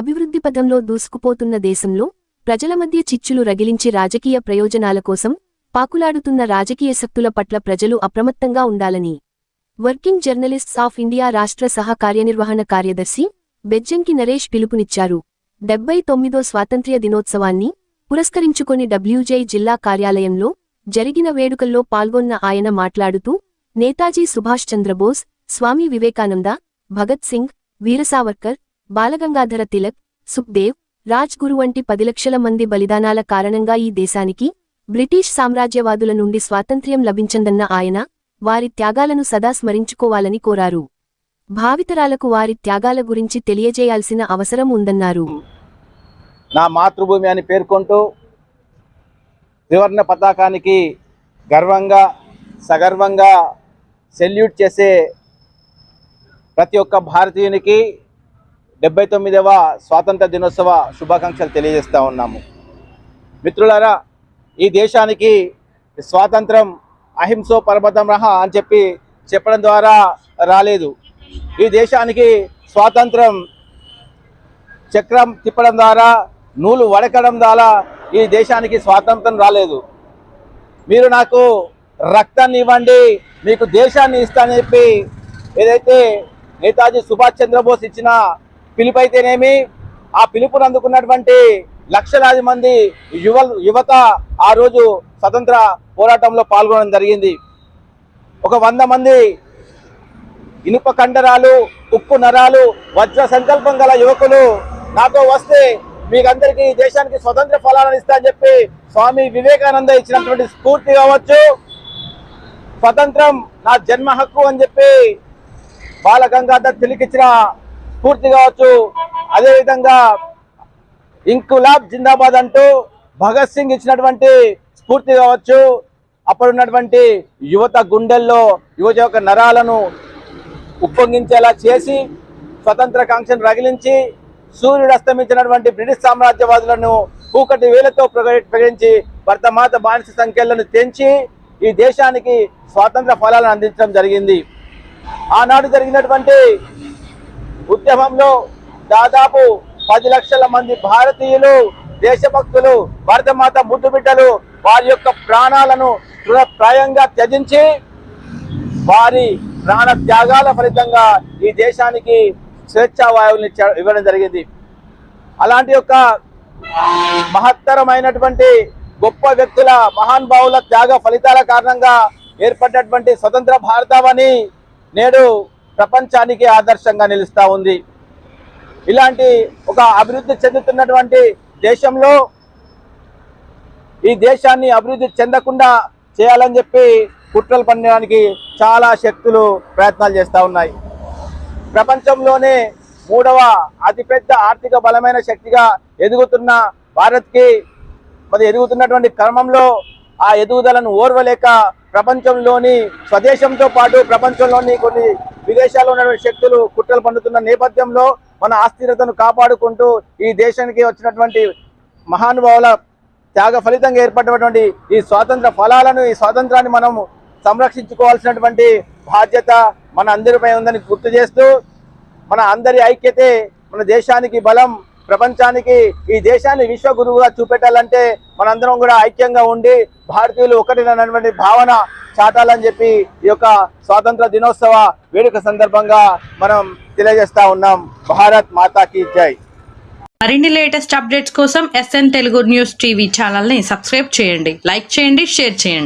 అభివృద్ధి పథంలో దూసుకుపోతున్న దేశంలో ప్రజల మధ్య చిచ్చులు రగిలించి రాజకీయ ప్రయోజనాల కోసం పాకులాడుతున్న రాజకీయ శక్తుల పట్ల ప్రజలు అప్రమత్తంగా ఉండాలని వర్కింగ్ జర్నలిస్ట్స్ ఆఫ్ ఇండియా రాష్ట్ర సహ కార్యనిర్వహణ కార్యదర్శి బెజ్జంకి నరేష్ పిలుపునిచ్చారు. డెబ్బై తొమ్మిదో స్వాతంత్ర్య దినోత్సవాన్ని పురస్కరించుకొని డబ్ల్యూజై జిల్లా కార్యాలయంలో జరిగిన వేడుకల్లో పాల్గొన్న ఆయన మాట్లాడుతూ నేతాజీ సుభాష్ చంద్రబోస్ స్వామి వివేకానంద భగత్ సింగ్ వీరసావర్కర్ బాలగంగాధర తిలక్ సుఖ్దేవ్ రాజ్ గురు వంటి పది లక్షల మంది బలిదానాల కారణంగా ఈ దేశానికి బ్రిటిష్ సామ్రాజ్యవాదుల నుండి స్వాతంత్ర్యం లభించిందన్న ఆయన వారి త్యాగాలను సదా స్మరించుకోవాలని కోరారు. భావితరాలకు వారి త్యాగాల గురించి తెలియజేయాల్సిన అవసరం ఉందన్నారు. నా మాతృభూమి అని పేర్కొంటూ త్రివర్ణ పతాకానికి గర్వంగా సగర్వంగా సెల్యూట్ చేసే ప్రతి ఒక్క భారతీయునికి డెబ్బై తొమ్మిదవ స్వాతంత్ర దినోత్సవ శుభాకాంక్షలు తెలియజేస్తూ ఉన్నాము. మిత్రులారా ఈ దేశానికి స్వాతంత్రం అహింసో పరమతం రహ అని చెప్పి చెప్పడం ద్వారా రాలేదు. ఈ దేశానికి స్వాతంత్రం చక్రం తిప్పడం ద్వారా నూలు వడకడం ద్వారా ఈ దేశానికి స్వాతంత్రం రాలేదు. మీరు నాకు రక్తాన్ని ఇవ్వండి మీకు దేశాన్ని ఇస్తానని చెప్పి ఏదైతే నేతాజీ సుభాష్ చంద్రబోస్ ఇచ్చిన పిలుపు అయితేనేమి ఆ పిలుపును అందుకున్నటువంటి లక్షలాది మంది యువ యువత ఆ రోజు స్వతంత్ర పోరాటంలో పాల్గొనడం జరిగింది. ఒక వంద మంది ఇనుప కండరాలు ఉప్పు నరాలు వజ్ర సంకల్పం గల యువకులు నాతో వస్తే మీకందరికీ దేశానికి స్వతంత్ర ఫలాలను ఇస్తా అని చెప్పి స్వామి వివేకానంద ఇచ్చినటువంటి స్ఫూర్తి కావచ్చు. స్వతంత్రం నా జన్మ హక్కు అని చెప్పి బాల గంగాధర్ స్ఫూర్తి కావచ్చు. అదేవిధంగా ఇంకులాబ్ జిందాబాద్ అంటూ భగత్ సింగ్ ఇచ్చినటువంటి స్ఫూర్తి కావచ్చు. అప్పుడున్నటువంటి యువత గుండెల్లో యువత యొక్క నరాలను ఉప్పొంగించేలా చేసి స్వతంత్ర కాంక్షను రగిలించి సూర్యుడు అస్తమించినటువంటి బ్రిటిష్ సామ్రాజ్యవాదులను కూకటి వేలతో ప్రకటించి భర్తమాత బానిస సంఖ్యలను తెంచి ఈ దేశానికి స్వాతంత్ర ఫలాలను అందించడం జరిగింది. ఆనాడు జరిగినటువంటి ఉద్యమంలో దాదాపు పది లక్షల మంది భారతీయులు దేశభక్తులు భరతమాత ముద్దు బిడ్డలు వారి యొక్క ప్రాణాలను తృణప్రాయంగా త్యజించి వారి ప్రాణ త్యాగాల ఫలితంగా ఈ దేశానికి స్వేచ్ఛా వాయువుని ఇవ్వడం జరిగింది. అలాంటి యొక్క మహత్తరమైనటువంటి గొప్ప వ్యక్తుల మహానుభావుల త్యాగ ఫలితాల కారణంగా ఏర్పడినటువంటి స్వతంత్ర భారతావని నేడు ప్రపంచానికి ఆదర్శంగా నిలుస్తా ఉంది. ఇలాంటి ఒక అభివృద్ధి చెందుతున్నటువంటి దేశంలో ఈ దేశాన్ని అభివృద్ధి చెందకుండా చేయాలని చెప్పి కుట్రలు పండడానికి చాలా శక్తులు ప్రయత్నాలు చేస్తూ ఉన్నాయి. ప్రపంచంలోనే మూడవ అతిపెద్ద ఆర్థిక బలమైన శక్తిగా ఎదుగుతున్న భారత్కి మరి ఎదుగుతున్నటువంటి క్రమంలో ఆ ఎదుగుదలను ఓర్వలేక ప్రపంచంలోని స్వదేశంతో పాటు ప్రపంచంలోని కొన్ని విదేశాల్లో ఉన్నటువంటి శక్తులు కుట్రలు పండుతున్న నేపథ్యంలో మన ఆస్థిరతను కాపాడుకుంటూ ఈ దేశానికి వచ్చినటువంటి మహానుభావుల త్యాగ ఫలితంగా ఏర్పడినటువంటి ఈ స్వాతంత్ర ఫలాలను ఈ స్వాతంత్రాన్ని మనం సంరక్షించుకోవాల్సినటువంటి బాధ్యత మన అందరిపై ఉందని గుర్తు చేస్తూ మన అందరి ఐక్యతే మన దేశానికి బలం ప్రపంచానికి ఈ దేశాన్ని విశ్వ గురువుగా చూపెట్టాలంటే మనందరం కూడా ఐక్యంగా ఉండి భారతీయులు ఒకటినటువంటి భావన చాటాలని చెప్పి ఈ యొక్క స్వాతంత్ర దినోత్సవ వేడుక సందర్భంగా మనం తెలియజేస్తా ఉన్నాం. భారత్ మాతాకి జై. మరిన్ని లేటెస్ట్ అప్డేట్స్ కోసం ఎస్ఎన్ తెలుగు న్యూస్ టీవీ ఛానల్ని సబ్స్క్రైబ్ చేయండి. లైక్ చేయండి షేర్ చేయండి.